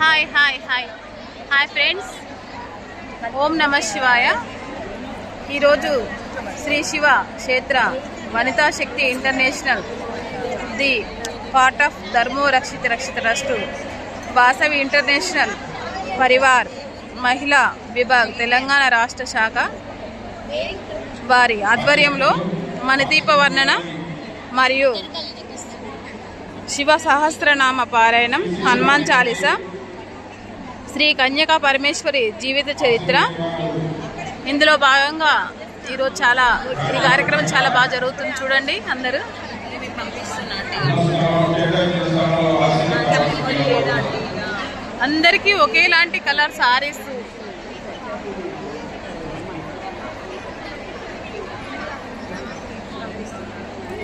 Hi hi hi hi friends ఓం నమ శివాయ. ఈరోజు Shri Shiva Kshetra Vanita Shakti international the part of Dharmo Rakshita Rakshita trust Vasavi international Parivar Mahila Vibhag Telangana రాష్ట్ర శాఖ వారి ఆధ్వర్యంలో మనదీప వర్ణన మరియు శివ సహస్రనామ పారాయణం హనుమాన్ చాలీసా శ్రీ కన్యకా పరమేశ్వరి జీవిత చరిత్ర. ఇందులో భాగంగా ఈరోజు చాలా ఈ కార్యక్రమం చాలా బాగా జరుగుతుంది. చూడండి అందరూ. అందరికీ ఒకేలాంటి కలర్ సారీస్.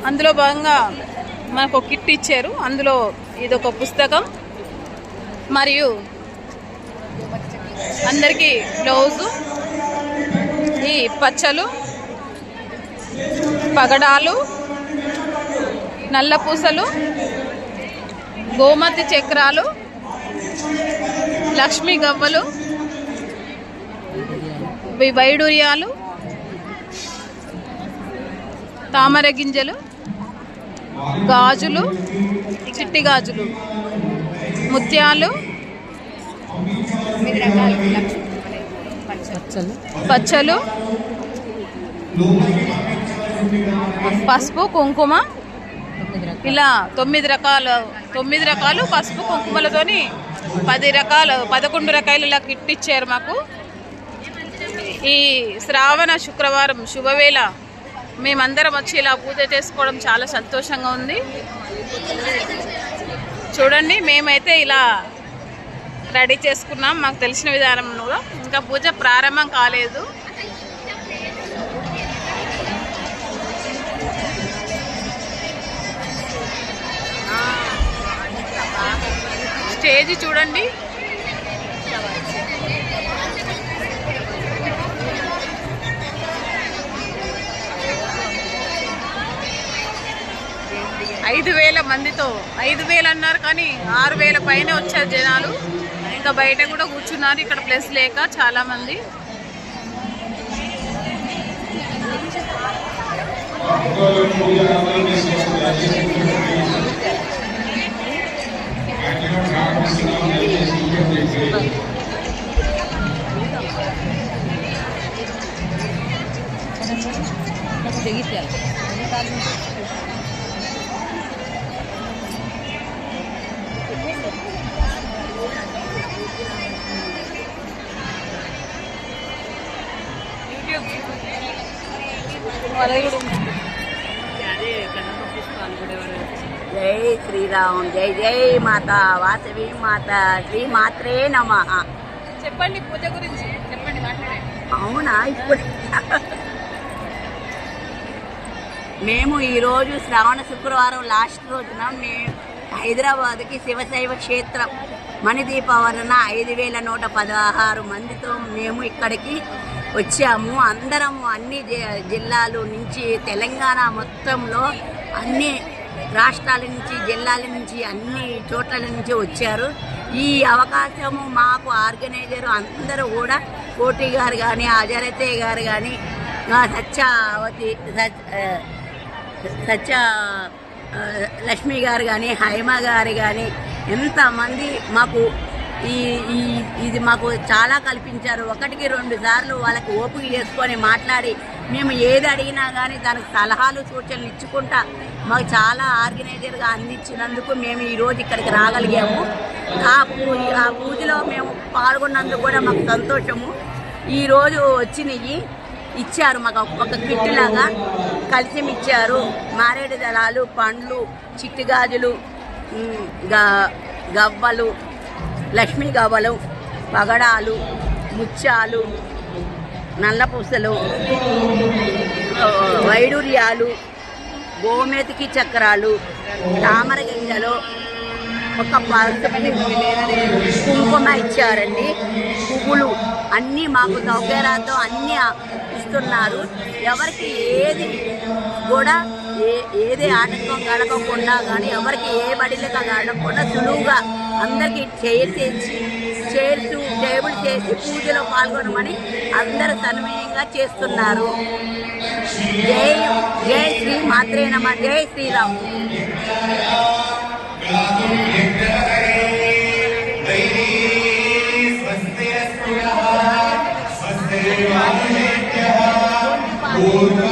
అందులో భాగంగా మనకు ఒక కిట్ ఇచ్చారు. అందులో ఇదొక పుస్తకం. మరియు అందరికీ బ్లౌజు ఈ పచ్చలు పగడాలు నల్ల పూసలు గోమతి చక్రాలు లక్ష్మీ గవ్వలు వి- వైడూర్యాలు తామర గింజలు గాజులు చిట్టి గాజులు ముత్యాలు పచ్చలు పసుపు కుంకుమ. ఇలా తొమ్మిది రకాలు తొమ్మిది రకాలు పసుపు కుంకుమలతోని పది రకాలు పదకొండు రకాలు ఇలా కిట్ ఇచ్చారు మాకు. ఈ శ్రావణ శుక్రవారం శుభవేళ మేమందరం వచ్చి ఇలా పూజ చేసుకోవడం చాలా సంతోషంగా ఉంది. చూడండి మేమైతే ఇలా రెడీ చేసుకున్నాం. మాకు తెలిసిన విధానంలో ఇంకా పూజ ప్రారంభం కాలేదు. స్టేజ్ చూడండి. ఐదు వేల మందితో. ఐదు వేలు అన్నారు కానీ ఆరు వేల పైన వచ్చారు జనాలు. ఇంకా బయట కూడా కూర్చున్నారు. ఇక్కడ ప్లేస్ లేక చాలా మంది. జై శ్రీరామ్ జై జై మాత వాసవి మాత శ్రీ మాత్రే నమ. చెప్పండి పూజ గురించి చెప్పండి అవునా? ఇప్పుడు మేము ఈరోజు శ్రావణ శుక్రవారం లాస్ట్ రోజున మేము హైదరాబాద్కి శివశైవ క్షేత్రం మణిదీపావరణ ఐదు వేల నూట పదహారు మందితో మేము ఇక్కడికి వచ్చాము. అందరము అన్ని జి- జిల్లాలు నుంచి తెలంగాణ మొత్తంలో అన్ని రాష్ట్రాల నుంచి జిల్లాల నుంచి అన్ని చోట్ల నుంచి వచ్చారు. ఈ అవకాశము మాకు ఆర్గనైజర్ అందరూ కూడా కోటి గారు కానీ అజరతే గారు కానీ సత్యావతి సత్య లక్ష్మి గారు కానీ హైమ గారు కానీ ఎంతమంది మాకు ఈ ఈ ఇది మాకు చాలా కల్పించారు. ఒకటికి రెండు సార్లు వాళ్ళకి ఓపిక చేసుకొని మాట్లాడి మేము ఏది అడిగినా కానీ దానికి సలహాలు సూచనలు ఇచ్చుకుంటా మాకు చాలా ఆర్గనైజర్గా అందించినందుకు మేము ఈరోజు ఇక్కడికి రాగలిగాము. ఆ పూ ఆ పూజలో మేము పాల్గొన్నందుకు కూడా మాకు సంతోషము. ఈరోజు వచ్చినవి ఇచ్చారు మాకు ఒక కిట్ లాగా. కలిసి ఇచ్చారు. మారేడు దళాలు పండ్లు చిట్టి గాజులు గ- గవ్వలు లక్ష్మీ గవ్వలు పగడాలు ముత్యాలు నల్లపూసలు వైడూర్యాలు గోమేతికి చక్రాలు తామర గింజలు ఒక పసుపు కుంకుమ ఇచ్చారండి. పువ్వులు అన్నీ మాకు సౌకర్యాలతో అన్నీ ఇస్తున్నారు. ఎవరికి ఏది కూడా ఏ ఏది ఆటంకం కలగకుండా కానీ ఎవరికి ఏ బడిలక కలగకుండా సులువుగా అందరికీ చైర్స్ చేసి చైర్స్ టేబుల్ చేసి పూజలో పాల్గొనమని అందరూ సన్మయంగా చేస్తున్నారు. జై జై శ్రీ మాత్రే నమ జై శ్రీరామ్. పూర్వ